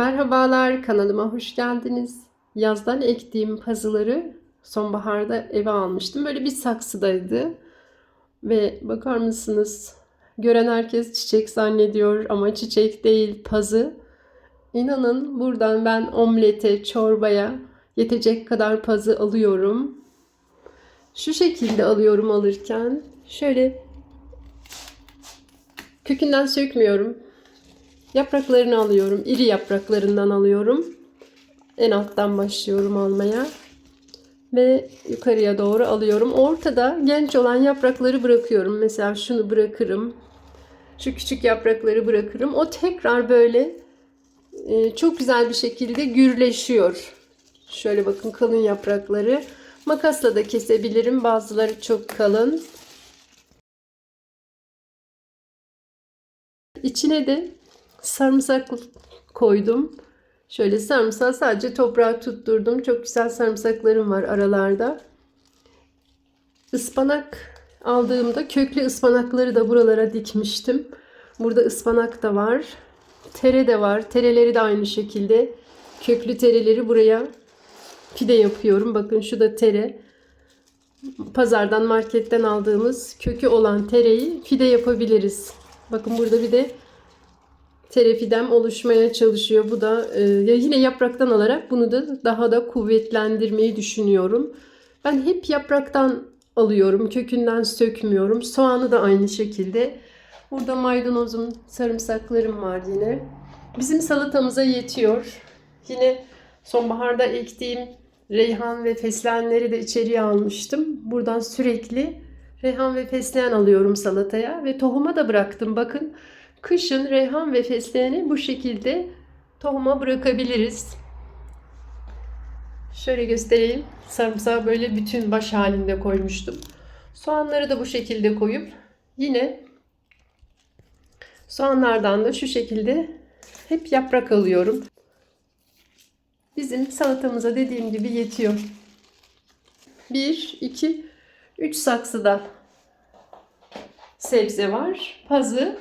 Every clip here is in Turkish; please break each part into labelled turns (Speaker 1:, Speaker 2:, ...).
Speaker 1: Merhabalar, kanalıma hoş geldiniz. Yazdan ektiğim pazıları sonbaharda eve almıştım. Böyle bir saksıdaydı. Ve bakar mısınız? Gören herkes çiçek zannediyor ama çiçek değil, pazı. İnanın buradan ben omlete, çorbaya yetecek kadar pazı alıyorum. Şu şekilde alıyorum alırken. Şöyle kökünden sökmüyorum. Yapraklarını alıyorum. İri yapraklarından alıyorum. En alttan başlıyorum almaya. Ve yukarıya doğru alıyorum. Ortada genç olan yaprakları bırakıyorum. Mesela şunu bırakırım. Şu küçük yaprakları bırakırım. O tekrar böyle e, çok güzel bir şekilde gürleşiyor. Şöyle bakın kalın yaprakları. Makasla da kesebilirim. Bazıları çok kalın. İçine de sarımsak koydum. Şöyle sarımsağı sadece toprağa tutturdum. Çok güzel sarımsaklarım var aralarda. Ispanak aldığımda köklü ıspanakları da buralara dikmiştim. Burada ıspanak da var. Tere de var. Tereleri de aynı şekilde. Köklü tereleri buraya pide yapıyorum. Bakın şu da tere. Pazardan, marketten aldığımız kökü olan tereyi pide yapabiliriz. Bakın burada bir de terefidem oluşmaya çalışıyor. Bu da e, yine yapraktan alarak bunu da daha da kuvvetlendirmeyi düşünüyorum. Ben hep yapraktan alıyorum. Kökünden sökmüyorum. Soğanı da aynı şekilde. Burada maydanozum, sarımsaklarım var yine. Bizim salatamıza yetiyor. Yine sonbaharda ektiğim reyhan ve fesleğenleri de içeriye almıştım. Buradan sürekli reyhan ve fesleğen alıyorum salataya ve tohuma da bıraktım. Bakın Kışın reyhan ve fesleğeni bu şekilde tohuma bırakabiliriz. Şöyle göstereyim. Sarımsağı böyle bütün baş halinde koymuştum. Soğanları da bu şekilde koyup yine soğanlardan da şu şekilde hep yaprak alıyorum. Bizim salatamıza dediğim gibi yetiyor. 1, 2, 3 saksıda sebze var. Pazı,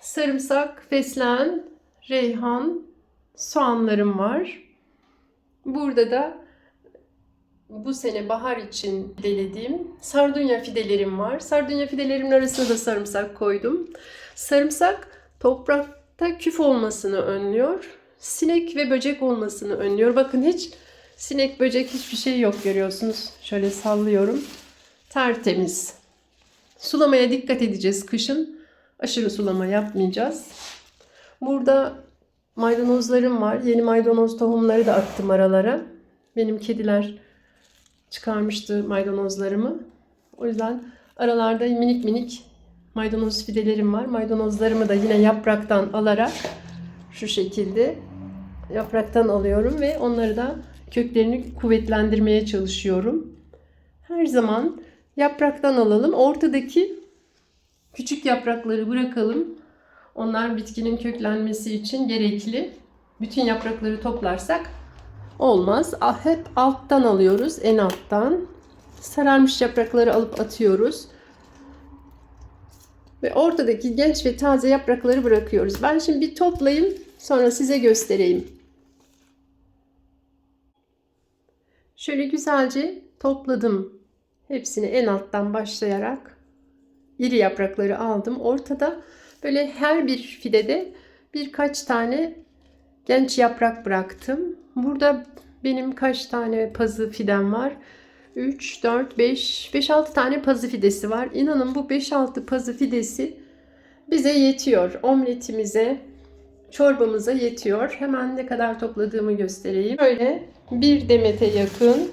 Speaker 1: sarımsak, fesleğen, reyhan, soğanlarım var. Burada da bu sene bahar için fidelediğim sardunya fidelerim var. Sardunya fidelerimin arasına da sarımsak koydum. Sarımsak toprakta küf olmasını önlüyor. Sinek ve böcek olmasını önlüyor. Bakın hiç sinek, böcek hiçbir şey yok görüyorsunuz. Şöyle sallıyorum. Tertemiz. Sulamaya dikkat edeceğiz kışın. Aşırı sulama yapmayacağız. Burada maydanozlarım var. Yeni maydanoz tohumları da attım aralara. Benim kediler çıkarmıştı maydanozlarımı. O yüzden aralarda minik minik maydanoz fidelerim var. Maydanozlarımı da yine yapraktan alarak şu şekilde yapraktan alıyorum ve onları da köklerini kuvvetlendirmeye çalışıyorum. Her zaman yapraktan alalım. Ortadaki Küçük yaprakları bırakalım. Onlar bitkinin köklenmesi için gerekli. Bütün yaprakları toplarsak olmaz. Hep alttan alıyoruz, en alttan. Sararmış yaprakları alıp atıyoruz. Ve ortadaki genç ve taze yaprakları bırakıyoruz. Ben şimdi bir toplayayım, sonra size göstereyim. Şöyle güzelce topladım. Hepsini en alttan başlayarak iri yaprakları aldım. Ortada böyle her bir fidede birkaç tane genç yaprak bıraktım. Burada benim kaç tane pazı fidem var? 3, 4, 5, 5-6 tane pazı fidesi var. İnanın bu 5-6 pazı fidesi bize yetiyor. Omletimize, çorbamıza yetiyor. Hemen ne kadar topladığımı göstereyim. Böyle bir demete yakın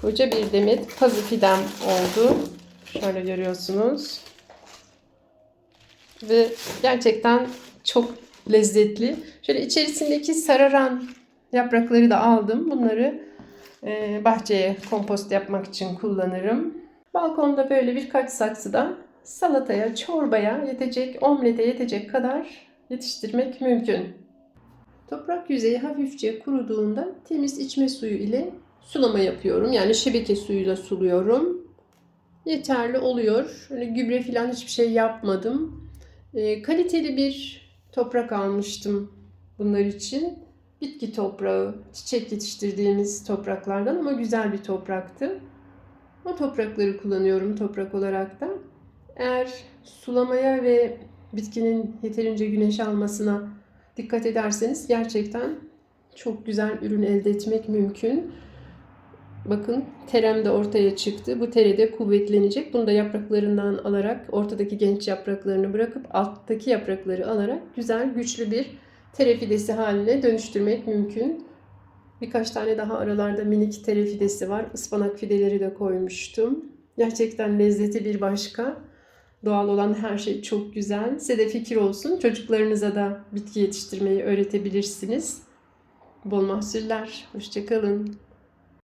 Speaker 1: koca bir demet pazı fidem oldu. Şöyle görüyorsunuz. Ve gerçekten çok lezzetli. Şöyle içerisindeki sararan yaprakları da aldım. Bunları e, bahçeye kompost yapmak için kullanırım. Balkonda böyle birkaç saksıda salataya, çorbaya yetecek, omlete yetecek kadar yetiştirmek mümkün. Toprak yüzeyi hafifçe kuruduğunda temiz içme suyu ile sulama yapıyorum. Yani şebeke suyuyla suluyorum yeterli oluyor. Öyle gübre falan hiçbir şey yapmadım. E, kaliteli bir toprak almıştım bunlar için. Bitki toprağı, çiçek yetiştirdiğimiz topraklardan ama güzel bir topraktı. O toprakları kullanıyorum toprak olarak da. Eğer sulamaya ve bitkinin yeterince güneş almasına dikkat ederseniz gerçekten çok güzel ürün elde etmek mümkün. Bakın terem de ortaya çıktı. Bu tere de kuvvetlenecek. Bunu da yapraklarından alarak ortadaki genç yapraklarını bırakıp alttaki yaprakları alarak güzel güçlü bir tere fidesi haline dönüştürmek mümkün. Birkaç tane daha aralarda minik tere fidesi var. Ispanak fideleri de koymuştum. Gerçekten lezzeti bir başka. Doğal olan her şey çok güzel. Size de fikir olsun. Çocuklarınıza da bitki yetiştirmeyi öğretebilirsiniz. Bol mahsuller. Hoşçakalın.